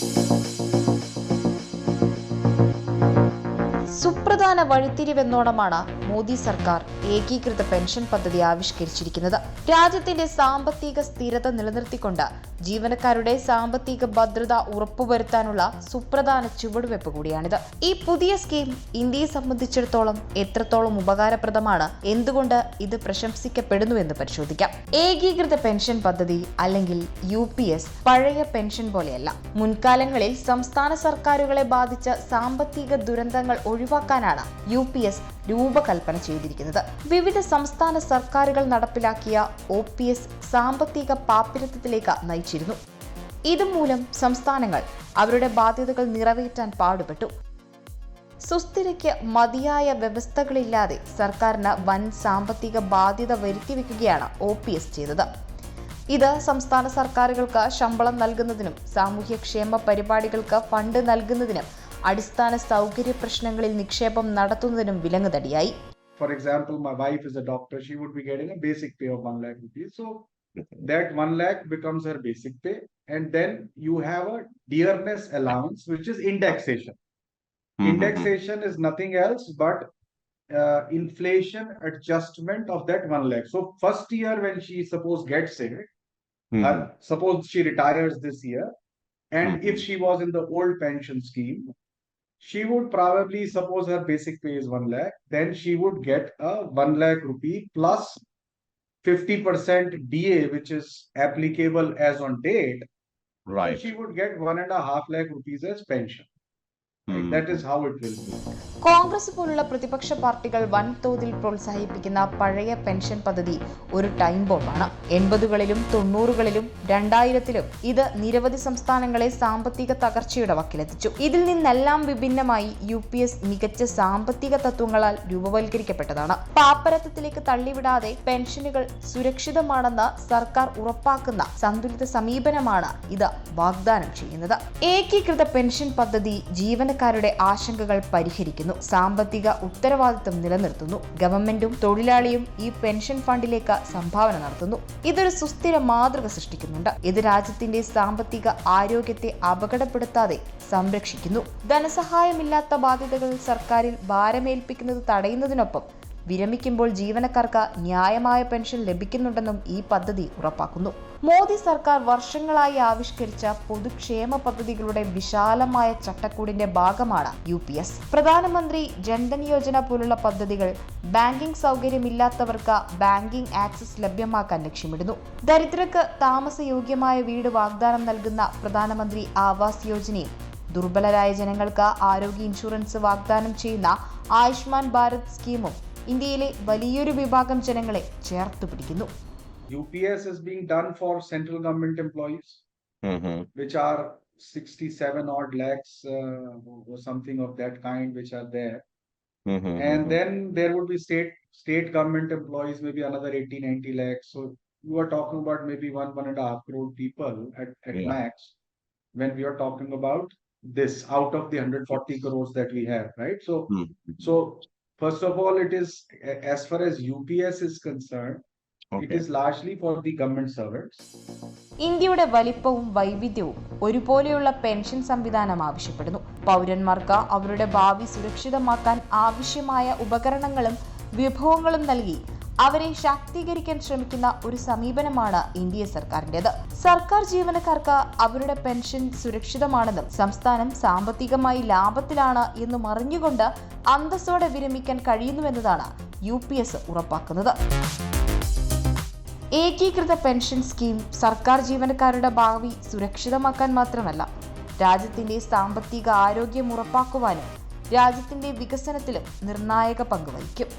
thank you സുപ്രധാന വഴിത്തിരിവെന്നോണമാണ് മോദി സർക്കാർ ഏകീകൃത പെൻഷൻ പദ്ധതി ആവിഷ്കരിച്ചിരിക്കുന്നത്. രാജ്യത്തിന്റെ സാമ്പത്തിക സ്ഥിരത നിലനിർത്തിക്കൊണ്ട് ജീവനക്കാരുടെ സാമ്പത്തിക ഭദ്രത ഉറപ്പുവരുത്താനുള്ള സുപ്രധാന ചുവടുവെപ്പ് കൂടിയാണിത്. ഈ പുതിയ സ്കീം ഇന്ത്യയെ സംബന്ധിച്ചിടത്തോളം എത്രത്തോളം ഉപകാരപ്രദമാണ് എന്തുകൊണ്ട് ഇത് പ്രശംസിക്കപ്പെടുന്നുവെന്ന് പരിശോധിക്കാം. ഏകീകൃത പെൻഷൻ പദ്ധതി അല്ലെങ്കിൽ യു പഴയ പെൻഷൻ പോലെയല്ല. മുൻകാലങ്ങളിൽ സംസ്ഥാന സർക്കാരുകളെ ബാധിച്ച സാമ്പത്തിക ദുരന്തങ്ങൾ ഒഴിവാക്കാനാണ് യു പി എസ് രൂപകൽപ്പന ചെയ്തിരിക്കുന്നത്. വിവിധ സംസ്ഥാന സർക്കാരുകൾ നടപ്പിലാക്കിയ ഒ പി എസ് സാമ്പത്തിക പാപ്പിരത്വത്തിലേക്ക് നയിച്ചിരുന്നു. ഇതുമൂലം സംസ്ഥാനങ്ങൾ അവരുടെ ബാധ്യതകൾ നിറവേറ്റാൻ പാടുപെട്ടു. സുസ്ഥിരയ്ക്ക് മതിയായ വ്യവസ്ഥകളില്ലാതെ സർക്കാരിന് വൻ സാമ്പത്തിക ബാധ്യത വരുത്തിവെക്കുകയാണ് ഒ പി എസ് ചെയ്തത്. ഇത് സംസ്ഥാന സർക്കാരുകൾക്ക് ശമ്പളം നൽകുന്നതിനും സാമൂഹ്യക്ഷേമ പരിപാടികൾക്ക് ഫണ്ട് നൽകുന്നതിനും അടിസ്ഥാന സൗകര്യ പ്രശ്നങ്ങളിൽ നിക്ഷേപം നടത്തുന്നതിനും വിലങ്ങുതടിയായി For example, my wife is a doctor, she would be getting a basic pay of one lakh rupees. So that one lakh becomes her basic pay. And then you have a dearness allowance, which is indexation. Indexation is nothing else but uh, inflation adjustment of that one lakh. So first year when she suppose gets it, uh, suppose she retires this year, and if she was in the old pension scheme, she would probably suppose her basic pay is one lakh, then she would get a one lakh rupee plus plus fifty percent DA, which is applicable as on date. Right. She would get one and a half lakh rupees as pension. Congress പോലുള്ള പ്രതിപക്ഷ പാർട്ടികൾ വൻതോതിൽ പ്രോത്സാഹിപ്പിക്കുന്ന പഴയ pension പദ്ധതി ഒരു time ബോംബാണ്. എൺപതുകളിലും തൊണ്ണൂറുകളിലും രണ്ടായിരത്തിലും ഇത് നിരവധി സംസ്ഥാനങ്ങളെ സാമ്പത്തിക തകർച്ചയുടെ വക്കിലെത്തിച്ചു. ഇതിൽ നിന്നെല്ലാം വിഭിന്നമായി യു പി എസ് മികച്ച സാമ്പത്തിക തത്വങ്ങളാൽ രൂപവൽക്കരിക്കപ്പെട്ടതാണ്. പാപ്പരത്വത്തിലേക്ക് തള്ളിവിടാതെ പെൻഷനുകൾ സുരക്ഷിതമാണെന്ന് സർക്കാർ ഉറപ്പാക്കുന്ന സന്തുലിത സമീപനമാണ് ഇത് വാഗ്ദാനം ചെയ്യുന്നത്. ഏകീകൃത പെൻഷൻ പദ്ധതി ജീവനക്കാരുടെ ആശങ്കകൾ പരിഹരിക്കുന്നു. സാമ്പത്തിക ഉത്തരവാദിത്വം നിലനിർത്തുന്നു. ഗവൺമെന്റും തൊഴിലാളിയും ഈ പെൻഷൻ ഫണ്ടിലേക്ക് സംഭാവന നടത്തുന്നു. ഇതൊരു സുസ്ഥിര മാതൃക സൃഷ്ടിക്കുന്നുണ്ട്. ഇത് രാജ്യത്തിന്റെ സാമ്പത്തിക ആരോഗ്യത്തെ അപകടപ്പെടുത്താതെ സംരക്ഷിക്കുന്നു. ധനസഹായമില്ലാത്ത ബാധ്യതകൾ സർക്കാരിൽ ഭാരമേൽപ്പിക്കുന്നത് തടയുന്നതിനൊപ്പം വിരമിക്കുമ്പോൾ ജീവനക്കാർക്ക് ന്യായമായ പെൻഷൻ ലഭിക്കുന്നുണ്ടെന്നും ഈ പദ്ധതി ഉറപ്പാക്കുന്നു. മോദി സർക്കാർ വർഷങ്ങളായി ആവിഷ്കരിച്ച പൊതുക്ഷേമ പദ്ധതികളുടെ വിശാലമായ ചട്ടക്കൂടിന്റെ ഭാഗമാണ് യു പി എസ്. പ്രധാനമന്ത്രി ജൻധൻ യോജന പോലുള്ള പദ്ധതികൾ ബാങ്കിംഗ് സൗകര്യമില്ലാത്തവർക്ക് ബാങ്കിംഗ് ആക്സസ് ലഭ്യമാക്കാൻ ലക്ഷ്യമിടുന്നു. ദരിദ്രർക്ക് താമസയോഗ്യമായ വീട് വാഗ്ദാനം നൽകുന്ന പ്രധാനമന്ത്രി ആവാസ് യോജനയും ദുർബലരായ ജനങ്ങൾക്ക് ആരോഗ്യ ഇൻഷുറൻസ് വാഗ്ദാനം ചെയ്യുന്ന ആയുഷ്മാൻ ഭാരത് സ്കീമും ഇന്ത്യയിലെ വലിയൊരു വിഭാഗം ജനങ്ങളെ ചേർത്തു പിടിക്കുന്നു UPS is being done for central government employees, Mm-hmm. which are sixty-seven odd lakhs uh, or something of that kind, which are there. Mm-hmm. And then there would be state, state government employees, maybe another 80, 90 lakhs. So you are talking about maybe one, one and a half crore people at, at Yeah. max. When we are talking about this out of the hundred forty crores that we have, right? So, Mm-hmm. so first of all, it is, as far as UPS is concerned, it is largely for the government servants. ഇന്ത്യയുടെ വലിപ്പവും വൈവിധ്യവും ഒരുപോലെയുള്ള pension സംവിധാനം ആവശ്യപ്പെടുന്നു പൗരന്മാർക്ക് അവരുടെ ഭാവി സുരക്ഷിതമാക്കാൻ ആവശ്യമായ ഉപകരണങ്ങളും വിഭവങ്ങളും നൽകി അവരെ ശാക്തീകരിക്കാൻ ശ്രമിക്കുന്ന ഒരു സമീപനമാണ് ഇന്ത്യ സർക്കാരിന്റെത്. സർക്കാർ ജീവനക്കാർക്ക് അവരുടെ പെൻഷൻ സുരക്ഷിതമാണെന്നും സംസ്ഥാനം സാമ്പത്തികമായി ലാഭത്തിലാണ് എന്നും അറിഞ്ഞുകൊണ്ട് അന്തസ്സോടെ വിരമിക്കാൻ കഴിയുന്നുവെന്നതാണ് യു പി എസ് ഉറപ്പാക്കുന്നത്. ഏകീകൃത പെൻഷൻ സ്കീം സർക്കാർ ജീവനക്കാരുടെ ഭാവി സുരക്ഷിതമാക്കാൻ മാത്രമല്ല രാജ്യത്തിന്റെ സാമ്പത്തിക ആരോഗ്യം ഉറപ്പാക്കുവാനും രാജ്യത്തിന്റെ വികസനത്തിലും നിർണായക പങ്ക് വഹിക്കും.